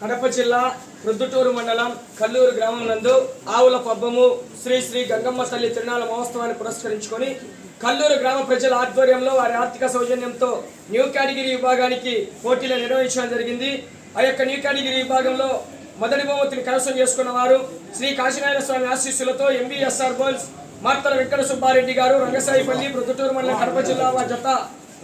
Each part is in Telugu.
కడప జిల్లా ప్రొద్దుటూరు మండలం కల్లూరు గ్రామం నందు ఆవుల పబ్బము శ్రీ శ్రీ గంగమ్మ తల్లి తిరునాళ్ళ మహోత్సవాన్ని పురస్కరించుకొని కల్లూరు గ్రామ ప్రజల ఆధ్వర్యంలో వారి ఆర్థిక సౌజన్యంతో న్యూ కేటగిరీ విభాగానికి పోటీలు నిర్వహించడం జరిగింది. ఆ యొక్క న్యూ కేటగిరీ విభాగంలో మొదటి బహుమతిని కైవసం చేసుకున్న వారు శ్రీ కాశీనారాయణ స్వామి ఆశీస్సులతో ఎంబీఎస్ఆర్ బోల్స్ మార్తల వెంకట సుబ్బారెడ్డి గారు రంగసాయిపల్లి ప్రొద్దుటూరు మండలం కడప జిల్లా వారి జత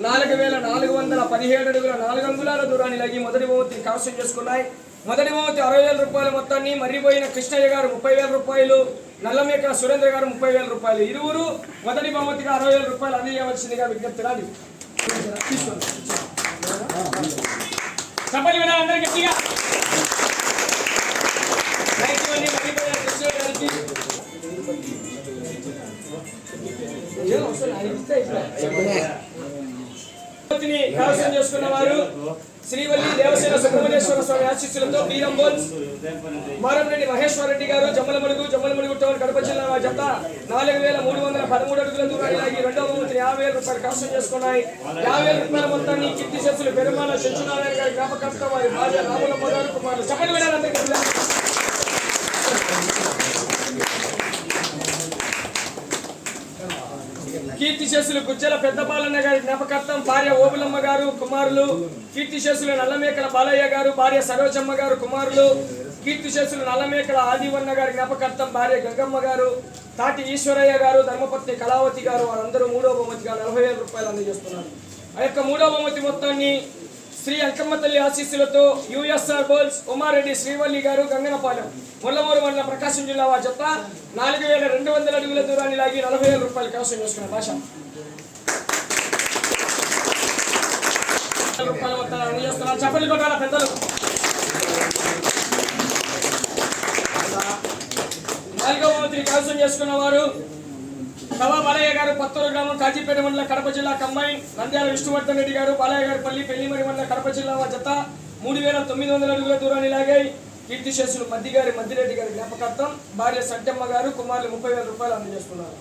నాలుగు వేల నాలుగు వందల పదిహేడు అడుగుల నాలుగు అంగుళాల దూరాన్ని లాగి మొదటి బహుమతిని కైవసం చేసుకున్నాయి. మొదటి బహుమతి అరవై వేల రూపాయల మొత్తాన్ని మర్రిపోయిన కృష్ణయ్య గారు ముప్పై వేల రూపాయలు నల్లమేకల సురేంద్ర గారు ముప్పై వేల రూపాయలు. ఇరువురు మొదటి బహుమతిగా అరవై వేల రూపాయలు అందజేయవలసిందిగా విజ్ఞప్తి రాదు చెప్పండి వినాలి అందరికీ గట్టిగా కృష్ణయ్య గారికి. కైవసం చేసుకున్న వారు శ్రీవల్లి దేవసేన సుబ్రహ్మణ్యేశ్వర స్వామి ఆశీస్సులతో బీరంబోల్ మారంరెడ్డి మహేశ్వర రెడ్డి గారు జమ్మలమడుగు జమ్మలమడుగు టౌన్ కడప జిల్లా జత నాలుగు వేల మూడు వందల పదమూడు అడుగుల దూరాన్ని లాగి రెండవ బహుమతిని యాభై వేల రూపాయలు కష్టం చేసుకున్నాయి. యాభై వేల రూపాయల మొత్తాన్ని కీర్తి శస్సులు పెరుమాల సత్యనారాయణ గారి జ్ఞాపకర్త వారి భార్య రాములమ్మ గారు కుమారులు చెప్పండి వినాలి అందరికీ కీర్తిశేషులు గుజ్జల పెద్దపాలన్న గారి జ్ఞాపకార్థం భార్య ఓబులమ్మ గారు కుమారులు కీర్తిశేషులు నల్లమేకల బాలయ్య గారు భార్య సరోజమ్మ గారు కుమారులు కీర్తిశేషులు నల్లమేకల ఆదివన్న గారి జ్ఞాపకార్థం భార్య గంగమ్మ గారు తాటి ఈశ్వరయ్య గారు ధర్మపత్ని కళావతి గారు వారందరూ మూడో బహుమతిగా నలభై వేల రూపాయలు అందజేస్తున్నారు. ఆ యొక్క మూడో బహుమతి మొత్తాన్ని శ్రీ అంకమ్మ తల్లి ఆశీస్సులతో యుఎస్ఆర్ బోల్స్ ఉమారెడ్డి శ్రీవల్లి గారు గంగనపాలెం ముల్లమూరు మండలం ప్రకాశం జిల్లా వారి చెత్త నాలుగు వేల రెండు వందల అడుగుల దూరాన్ని లాగి నలభై వేల రూపాయలు కవసం చేసుకున్న భాష. రూపాయల మొత్తాలు అందజేస్తున్నారు చప్పట్లు కొట్టాల పెద్దలు? నాలుగవ మంత్రి కవసం చేసుకున్న వారు కవా బాలయ్య గారు పత్తూరు గ్రామం కాజీపేట మండలం కడప జిల్లా కంబైన్ నంద్యాల విష్ణువర్ధన్ రెడ్డి గారు బాలయ్య గారి పల్లి పెళ్ళిమరి మండలం కడప జిల్లా జత మూడు వేల తొమ్మిది వందల అడుగుల దూరాన్ని లాగాయి. కీర్తిశేషులు మద్ది గారి మద్దిరెడ్డి గారి జ్ఞాపకార్థం భార్య సంటమ్మ గారు కుమారులు ముప్పై వేల రూపాయలు అందజేస్తున్నారు.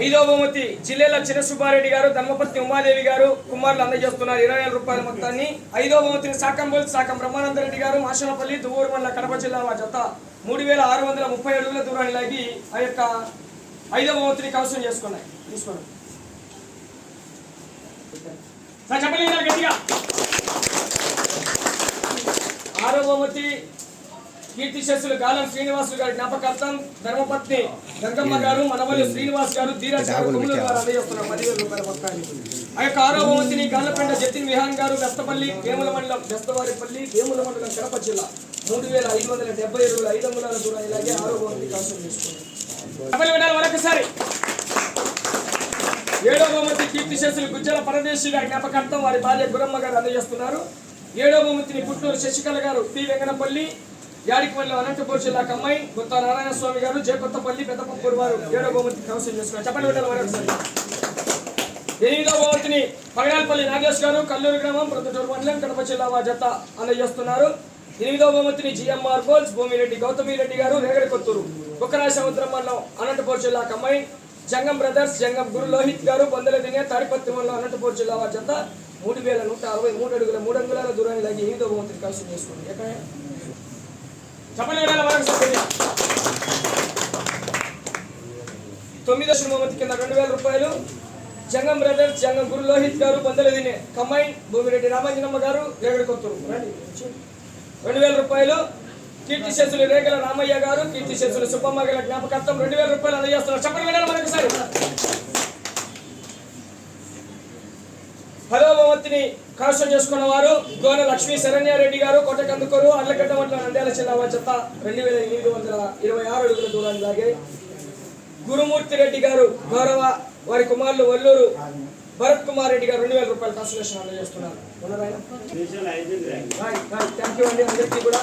ఐదో బహుమతి జిల్లేల చిన్నసుబ్బారెడ్డి గారు ధర్మపత్ని ఉమాదేవి గారు కుమారులు అందజేస్తున్నారు. ఇరవై వేల రూపాయల మొత్తాన్ని ఐదో బహుమతిని సాకంబోల్ సాకం బ్రహ్మానందరెడ్డి గారు మాషనపల్లి దువ్వూరు మండల కడప జిల్లా జత మూడు వేల ఆరు వందల ముప్పై అడుగుల దూరాన్ని లాగి ఆ యొక్క ఐదో బహుమతిని కవసం చేసుకున్నాయి. తీసుకోండి. చెప్పలేదు గట్టిగా. ఆరో బహుమతి కీర్తి శస్సులు గాలం శ్రీనివాసులు గారి జ్ఞాపకార్థం ధర్మపత్ని గంగమ్మ గారు మనవల్లి శ్రీనివాస్ గారు ధీరజ్ గారు కుమ్ములు గారు అందజేస్తున్నారు పదివేల రూపాయల మొత్తాన్ని. ఆ యొక్క ఆరో బహుమతిని గాల్లపెండ జతిన్ విహాన్ గారు వెస్తపల్లి వేముల మండలం వెస్తవారిపల్లి వేముల మండలం కడప జిల్లా. మూడు వేల ఐదు వందల డెబ్బై ఏడు ఐదు అంగుళాల దూరం ఇలాగే ఆరో బహుమతి కవసం చేసుకున్నారు. మరొకసారి. ఏడో బహుమతి కీర్తి శేషులు గుజ్జల పరదేశి గారి జ్ఞాపకార్థం వారి భార్య గురమ్మ గారు అందజేస్తున్నారు ఏడో బహుమతిని పుట్టూరు శశికళ గారు పి వెంకనపల్లి యాడికిపల్లి అనంతపూర్ జిల్లా కమ్మాయి గుత్త నారాయణ స్వామి గారు జయకొత్తపల్లి పెద్దపప్పూరు వారు ఏడో బహుమతి కౌన్సిల్ చేసుకున్నారు. చెప్పండి వినాలి మరొకసారి. ఎనిమిదో బహుమతిని పగడాలపల్లి నాగేష్ గారు కల్లూరు గ్రామం ప్రొద్దుటూరు మండలం కడప జిల్లా వారి జత అందజేస్తున్నారు ఎనిమిదో బహుమతిని జిఎంఆర్ బోల్స్ భూమిరెడ్డి గౌతమి రెడ్డి గారు రేగడి కొత్తూరు కుక్కరాయ సముద్రం మండలం అనంతపూర్ జిల్లా కమ్మాయి జంగం బ్రదర్స్ జంగం గురు లోహిత్ గారు బొందల దినే తాడిపత్తి మండలం అనంతపూర్ జిల్లా వారి జత మూడు వేల నూట అరవై మూడు అడుగుల మూడు అంగుళాల దూరాన్ని లాగి ఎనిమిదో బహుమతిని కవసం చేసుకోండి ఎక్కడ? చెప్పండి వినాలి మరొకసారి తొమ్మిదో శ్రీమతి కింద రెండు వేల రూపాయలు. జంగం బ్రదర్స్ జంగం గురు లోహిత్ గారు బొందల దినే కమ్మాయి భూమిరెడ్డి రామాంజనమ్మ గారు రేగడి కొత్తూరు. రండి రెండు వేల రూపాయలు. కీర్తి శేషులు రేగల రామయ్య గారు కీర్తి శేషులు సుబ్బమ్మ గారి జ్ఞాపకార్థం రెండు వేల రూపాయలు అందజేస్తున్నారు. చెప్పండి వినాలి సార్. బహుమతిని కైవసం చేసుకున్న వారు గోన లక్ష్మీ శరణ్యారెడ్డి గారు కోటకందుకూరు అర్లగడ్డ మండలం నంద్యాల జిల్లా చెత్త రెండు వేల ఎనిమిది వందల ఇరవై ఆరు అడుగుల దూరాన్ని లాగాయి. గురుమూర్తి రెడ్డి గారు గౌరవ వారి కుమారులు వల్లూరు భరత్ కుమార్ రెడ్డి గారు రెండు వేల రూపాయలు కన్సలేషన్ అందజేస్తున్నారు. థ్యాంక్ యూ అండి అందరికీ కూడా.